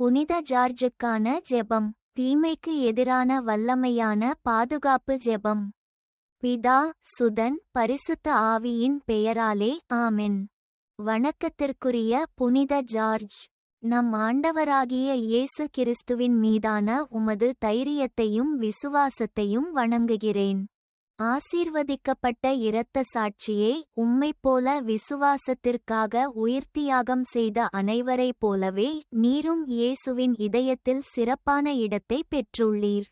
புனித ஜார்ஜுக்கான ஜெபம் தீமைக்கு எதிரான வல்லமையான பாதுகாப்பு ஜெபம். பிதா சுதன் பரிசுத்த ஆவியின் பெயராலே ஆமென். வணக்கத்திற்குரிய புனித ஜார்ஜ் நம் ஆண்டவராகிய இயேசு கிறிஸ்துவின் மீதான உமது தைரியத்தையும் விசுவாசத்தையும் வணங்குகிறேன். ஆசீர்வதிக்கப்பட்ட இரத்த சாட்சியே உம்மைப் போல விசுவாசத்திற்காக உயிர்த்தியாகம் செய்த அனைவரைப் போலவே நீரும் இயேசுவின் இதயத்தில் சிறப்பான இடத்தை பெற்றுள்ளீர்.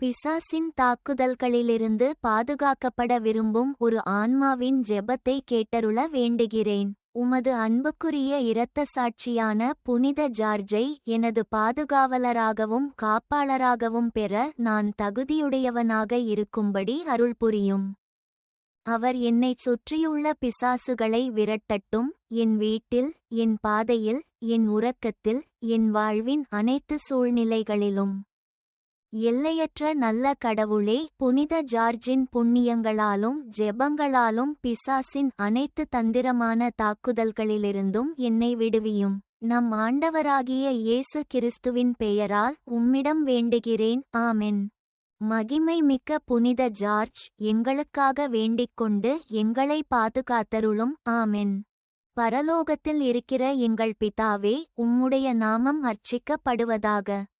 பிசாசின் தாக்குதல்களிலிருந்து பாதுகாக்கப்பட விரும்பும் ஒரு ஆன்மாவின் ஜெபத்தை கேட்டருள வேண்டுகிறேன். உமது அன்புக்குரிய இரத்த சாட்சியான புனித ஜார்ஜை எனது பாதுகாவலராகவும் காப்பாளராகவும் பெற நான் தகுதியுடையவனாக இருக்கும்படி அருள் புரியும். அவர் என்னைச் சுற்றியுள்ள பிசாசுகளை விரட்டட்டும் என் வீட்டில் என் பாதையில் என் உறக்கத்தில் என் வாழ்வின் அனைத்து சூழ்நிலைகளிலும். எல்லையற்ற நல்ல கடவுளே புனித ஜார்ஜின் புண்ணியங்களாலும் ஜெபங்களாலும் பிசாசின் அனைத்து தந்திரமான தாக்குதல்களிலிருந்தும் என்னை விடுவியும். நம் ஆண்டவராகிய இயேசு கிறிஸ்துவின் பெயரால் உம்மிடம் வேண்டுகிறேன். ஆமென். மகிமை மிக்க புனித ஜார்ஜ் எங்களுக்காக வேண்டிக்கொண்டு எங்களை பாதுகாத்தருளும். ஆமென். பரலோகத்தில் இருக்கிற எங்கள் பிதாவே உம்முடைய நாமம் அர்ச்சிக்கப்படுவதாக.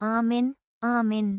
ஆமென் ஆமென்